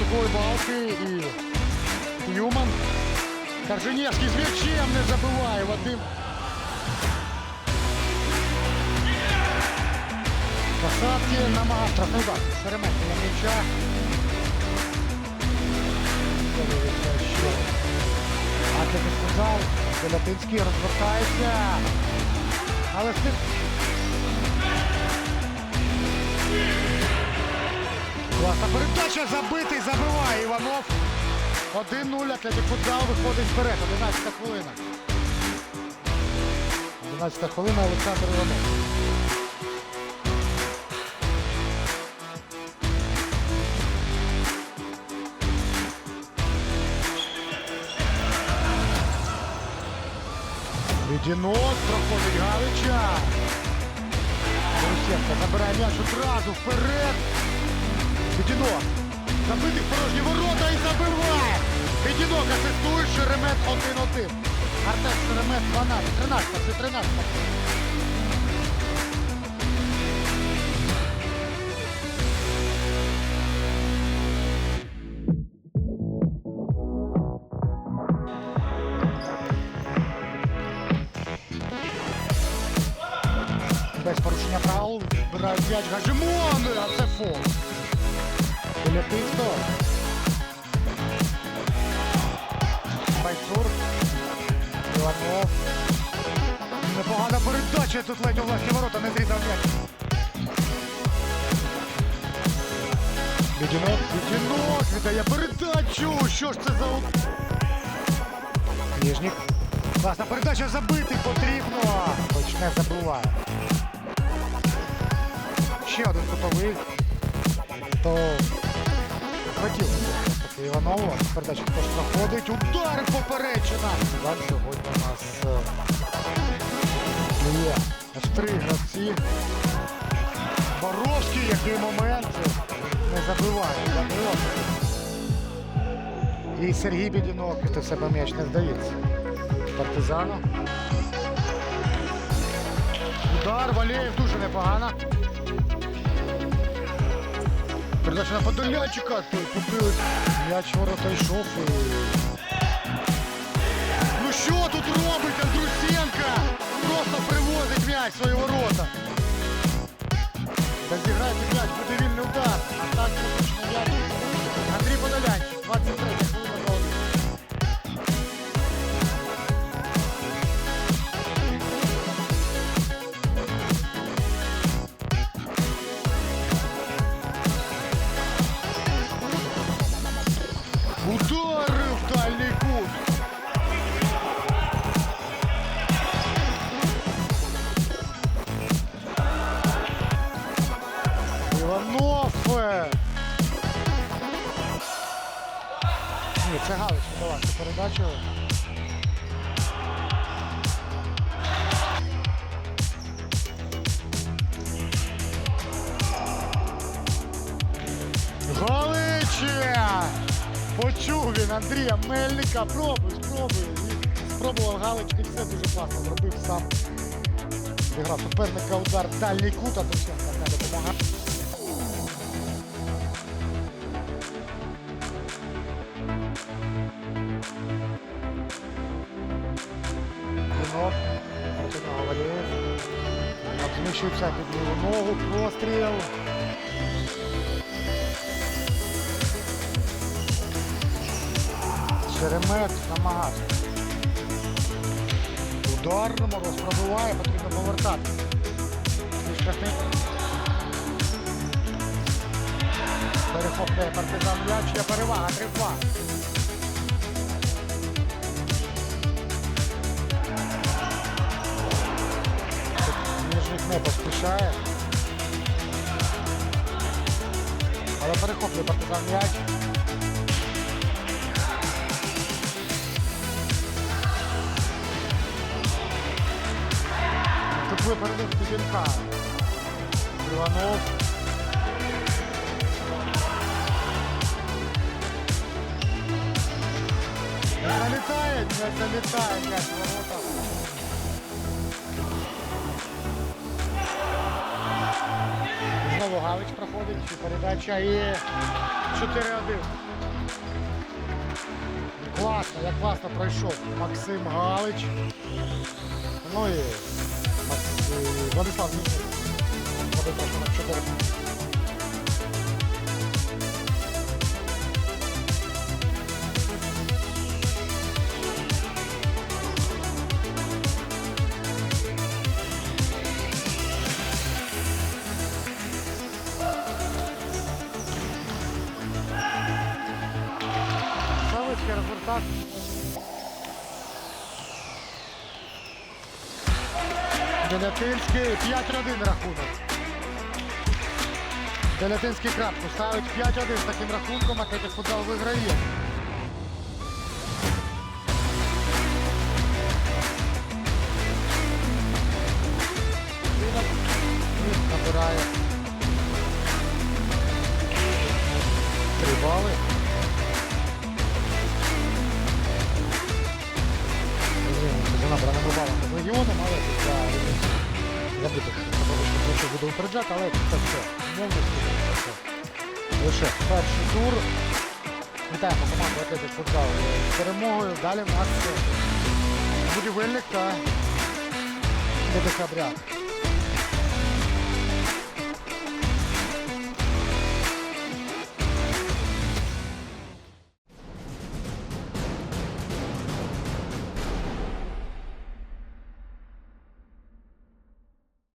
бокової балки і Юман. Корженєвський з м'ячем не забиває Вадим. Посадки намагався штрафний удар. Шеремет на м'яча. Дивиться, що Атлетик сказав, Делятинський розвертається. Але з Класна передача, забитий, забиває Іванов. 1-0, Атлетик футзал виходить вперед. 11 хвилина. 11 хвилина Олександр Іванов. Відінок проходить Галича. Борисенко забирає м'яч одразу вперед. Відінок. Забитий порожні ворота і забиває. Відінок асистує Шеремет 1-1. Артем Шеремет 12, 13, це 13. Без порушення правил збирають м'яч Гажимон, а це фол. Біля тисто. Байцур. Іванов. Непогана передача тут ледь у власні ворота, не зрізав м'яч. Відінок, відінок, віддає передачу. Що ж це за Ніжнік. Класна передача забити потрібно. Хоч не забуває. Ще один кутовий. То таки Іванову. Передача також проходить. Удар поперечина. Далі сьогодні у нас е, є аж три гравці. Боровський, який момент не забиває. І Сергій Бідінок, це себе м'яч не здається. Партизану. Удар Валєєв дуже непогано. Передача на Подолянчика, той побили. М'яч в ворота йшов. І... Ну що тут робить Андрусенко? Просто привозить м'яч в свої ворота. Та зіграйте м'яч, буде вільний удар. А так точно м'яч. Андрій Подолянчик, 23 передачу. Галиче! Почув він Андрія Мельника. Пробуй, спробуй. Спробував Галич і все дуже класно зробив сам. Зіграв суперника удар дальній кут, а Дощенка не допомагає. Проти нього Валєєв. Під ліву ногу. Простріл. Шеремет намагався. Удар Мороз пробиває, потрібно повертати. Перехоплює партизан м'яч, є перевага 3-2. Поспішає. Але перехоплює партизан м'яч. Тут випередив Кузінка. Іванов. Залітає, не залітає в ворота. Лугавич проходить, і передача і 4-1. Класно, як класно пройшов Максим Галич. Ну і Владислав Місяць. Владислав 4. Результат. Делятинський 5-1 рахунок. Делятинський крапку ставить 5-1 з таким рахунком, а Атлетик футзал виграє. Набирає. Три бали. Буде але це все. Це все. Лише перший тур. Вітаємо команду Атлетик Футзал з перемогою. Далі в нас будівельник та декабря. Бряд.